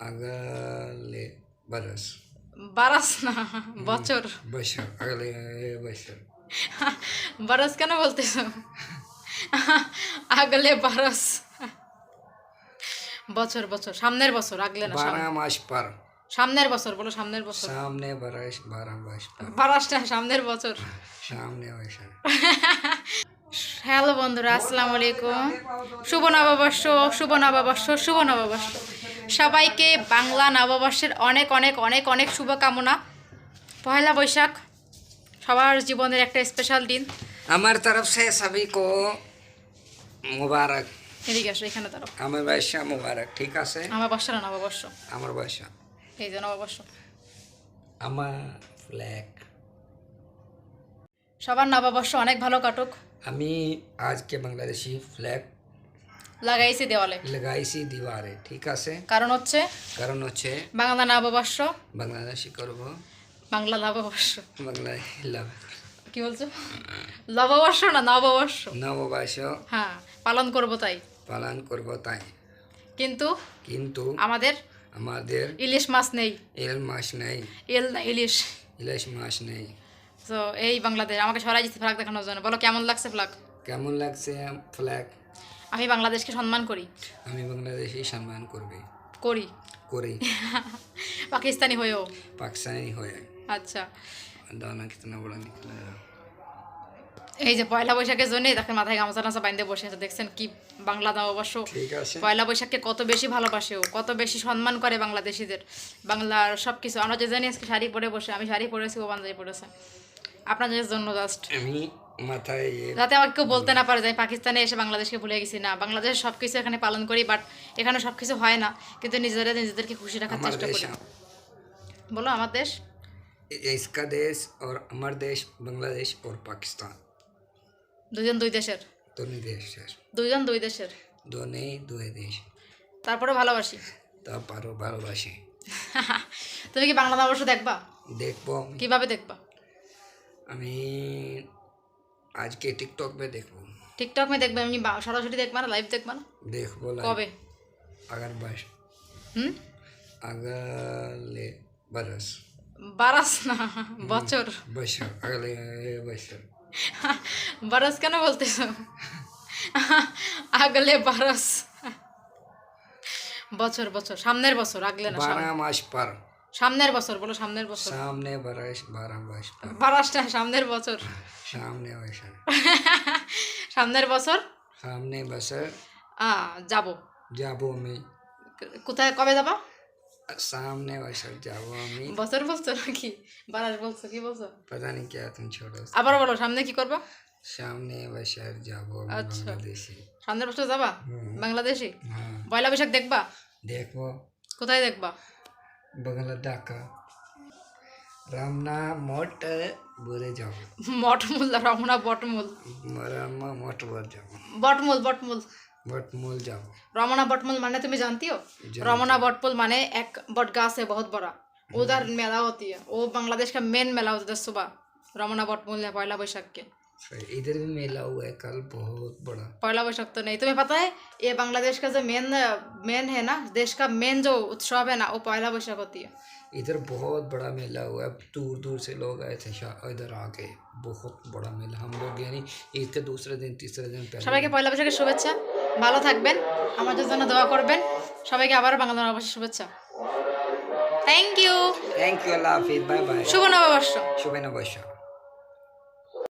আগালে বারাস বারাস না বছর বছর আগালে বছর বারাস কেন বলতেছ? আগলে বারাস বছর বছর সামনের বছর আগলে না বারা মাস পার। সামনের বছর বলো সামনের বছর। সামনে বারাস বারা মাস বারাস না সামনের বছর। সামনে বছর। হ্যালো বন্ধুরা আসসালামু আলাইকুম। শুভ নববর্ষ শুভ নববর্ষ শুভ নববর্ষ। সবাইকে বাংলা নববর্ষের অনেক অনেক অনেক অনেক শুভকামনা। পহেলা বৈশাখ সবার জীবনের একটা স্পেশাল দিন। আমার তরফ সে সবই কো মুবারক। এদিকে আসো এখানে তরফ আমার বয়সা মুবারক ঠিক আছে? আমার বর্ষা নববর্ষ। আমার বয়সা। এই যে নববর্ষ। আমার ফ্ল্যাগ সবার নববর্ষ অনেক ভালো কাটুক। আমি আজকে বাংলাদেশি ফ্ল্যাগ লাগাইছি দেওয়ালে। লাগাইছি দিবারে ঠিক আছে? কারণ হচ্ছে কারণ হচ্ছে বাংলা নববর্ষ বাংলাদেশি করব। বাংলা নববর্ষ বাংলা লাভ। কি বলছো? নববর্ষ না নববর্ষ নববর্ষ হ্যাঁ পালন করব তাই। পালন করব তাই। কিন্তু কিন্তু আমাদের আমাদের ইলিশ মাছ নেই। এল মাছ নেই। এল না ইলিশ। ইলিশ মাছ নেই। তো এই বাংলাদেশ আমাকে সরাই দিচ্ছে ফ্ল্যাগ দেখানোর জন্য। বলো কেমন লাগছে ফ্ল্যাগ কেমন লাগছে ফ্ল্যাগ আমি বাংলাদেশকে সম্মান করি। আমি বাংলাদেশি সম্মান করবে। করি। করি। পাকিস্তানি হয়েও। পাকিস্তানি হয়ে। আচ্ছা। দানা কিতনা বড় নিকলা এই যে পয়লা বৈশাখের জন্য দেখেন মাথায় গামছা টামছা বাইন্দে বসে আছে দেখছেন কি বাংলা নববর্ষ ঠিক আছে। পয়লা বৈশাখকে কত বেশি ভালোবাসে ও কত বেশি সম্মান করে বাংলাদেশিদের। বাংলার সব কিছু আমরা যে জানি আজকে শাড়ি পরে বসে আমি শাড়ি পরেছি ও পাঞ্জাবি পরেছে। আপনাদের জন্য জাস্ট আমি মাথায় এ- যাতে আমাকে কেউ বলতে না পারে যে আমি পাকিস্তানে এসে বাংলাদেশকে ভুলে গেছি না বাংলাদেশ সব কিছু এখানে পালন করি বাট এখানে সব কিছু হয় না কিন্তু নিজেরা নিজেদেরকে খুশি রাখার আমার চেষ্টা দেশ করি বলো আমার দেশ इसका देश और हमार देश बांग्लादेश और पाकिस्तान দুজন দুই দেশের दोनों देश है দুইজন দুই দেশের दोनों दुए देश তারপরে ভালোবাসি তা পারো ভালোবাসি তুমি কি বাংলা নববর্ষ দেখবা দেখবো আমি। কিভাবে দেখবা আমি আজকে টিকটক पे দেখবো টিকটক মে দেখবে আমি বা- সরাসরি দেখবা না লাইভ দেখবা না দেখবো live। কবে अगर बस হুম अगले बरस বারাস না বছর बशर अगले बशर বারাস কেন বলতেছ আগলে বারাস বছর বছর সামনের বছর আগলে না সাম- बारह मास पर সামনের বছর বলো সামনের বছর। সামনে বারাসটা সামনের বছর। সামনে সামনের বছর? সামনে বছর। যাব। যাব আমি। কোথায় কবে যাব? সামনে বছর যাব আমি। বছর বছর কি বারাস বলছো কি বলছো? পতা নেই কে তুমি ছোট আবার বলো সামনে কি করবা? সামনে বছর যাব আচ্ছা। বাংলাদেশে। সামনের বছর যাবা? বাংলাদেশে? হ্যাঁ। পয়লা বৈশাখ দেখবা? দেখব। কোথায় দেখবা? বাংলা ঢাকা রামনা মঠ বলে যাব মঠমূল রমনা বটমূল রামা মঠ বলে যাব বটমূল বটমূল বটমূল যাব रमना बटमूल माने तुम्हें जानती हो रमना बटमूल माने एक बट गाछ है बहुत बड़ा उधर मेला होती है वो बांग्लादेश का मेन मेला होता है सुबह रमना बटमूल है पहला बैशाख के इधर भी मेला हुआ है कल बहुत बड़ा पहला बैशाख तो नहीं तुम्हें पता है ये बांग्लादेश का जो मेन मेन है ना देश का मेन जो उत्सव है ना वो पहला बैशाख होती है इधर बहुत बड़ा मेला हुआ है दूर दूर से लोग आए थे शा- इधर आके बहुत बड़ा मेला हम लोग यानी ईद के दूसरे दिन तीसरे दिन पहले সবাইকে পয়লা বৈশাখের শুভেচ্ছা ভালো থাকবেন আমাদের জন্য দোয়া করবেন সবাইকে আবার বাংলা নববর্ষের শুভেচ্ছা thank you thank you Allah Hafiz bye bye শুভ নববর্ষ शुभ नववर्ष